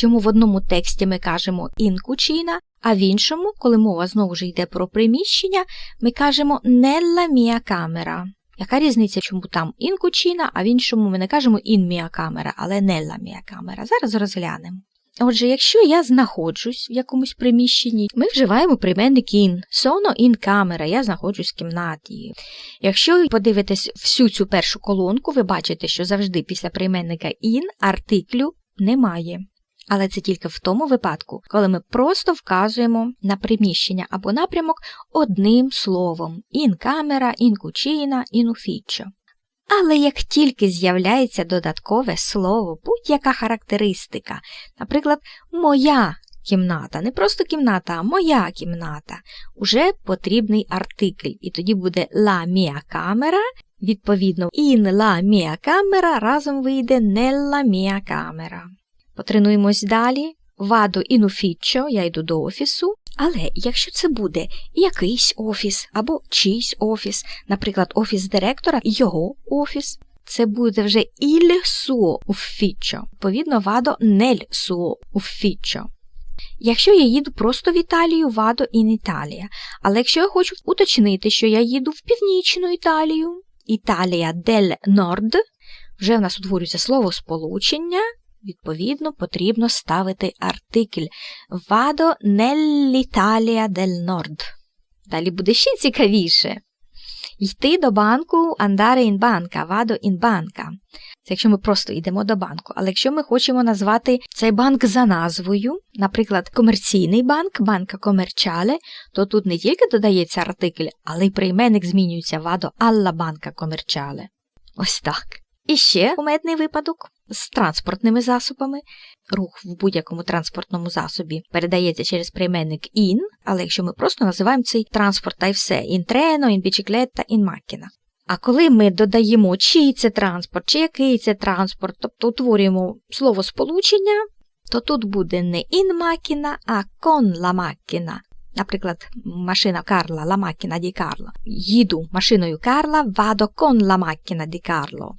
чому в одному тексті ми кажемо «incucina», а в іншому, коли мова знову ж йде про приміщення, ми кажемо nella mia camera. Яка різниця, чому там cucina, а в іншому ми не кажемо mia camera, але nella mia camera. Зараз розглянемо. Отже, якщо я знаходжусь в якомусь приміщенні, ми вживаємо прийменник in. Sono in camera, я знаходжусь в кімнаті. Якщо ви подивитесь всю цю першу колонку, ви бачите, що завжди після прийменника in артиклю немає. Але це тільки в тому випадку, коли ми просто вказуємо на приміщення або напрямок одним словом cucina, in ufficio. Але як тільки з'являється додаткове слово, будь-яка характеристика, наприклад, моя кімната, не просто кімната, а моя кімната, уже потрібний артикль, і тоді буде la mia camera, відповідно, in la mia camera разом вийде nella mia camera. Потренуємось далі. Ваду in ufficio, я йду до офісу. Але якщо це буде якийсь офіс або чийсь офіс, наприклад, офіс директора, його офіс, це буде вже il suo ufficio, відповідно, вадо nel suo ufficio. Якщо я їду просто в Італію, вадо in Italia. Але якщо я хочу уточнити, що я їду в північну Італію, Італія del Nord, вже в нас утворюється слово сполучення, Відповідно, потрібно ставити артикль Vado nell'Italia del Nord. Далі буде ще цікавіше. Йти до банку andare in banca, vado in banca. Це якщо ми просто йдемо до банку. Але якщо ми хочемо назвати цей банк за назвою, наприклад, комерційний банк, банка комерчале, то тут не тільки додається артикль, але й прийменник змінюється vado alla banca commerciale. Ось так. І ще кумедний випадок з транспортними засобами. Рух в будь-якому транспортному засобі передається через прийменник in, але якщо ми просто називаємо цей транспорт та й все bicicletta, in macchina. А коли ми додаємо, чий це транспорт, чи який це транспорт, тобто утворюємо слово сполучення, то тут буде не macchina, а macchina. Наприклад, машина Карла, la macchina di Carlo. Їду машиною Карла, vado con la macchina di Carlo.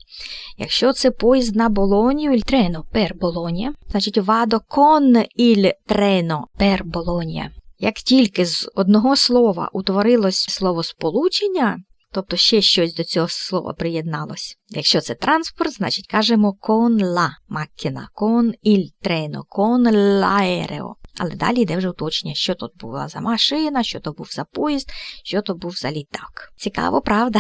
Якщо це поїзд на Болонію, il treno per Bologna, значить vado con il treno per Bologna. Як тільки з одного слова утворилось слово сполучення, тобто ще щось до цього слова приєдналось. Якщо це транспорт, значить кажемо con la macchina, con il treno, con l'aereo. Але далі йде вже уточнення, що тут була за машина, що то був за поїзд, що то був за літак. Цікаво, правда?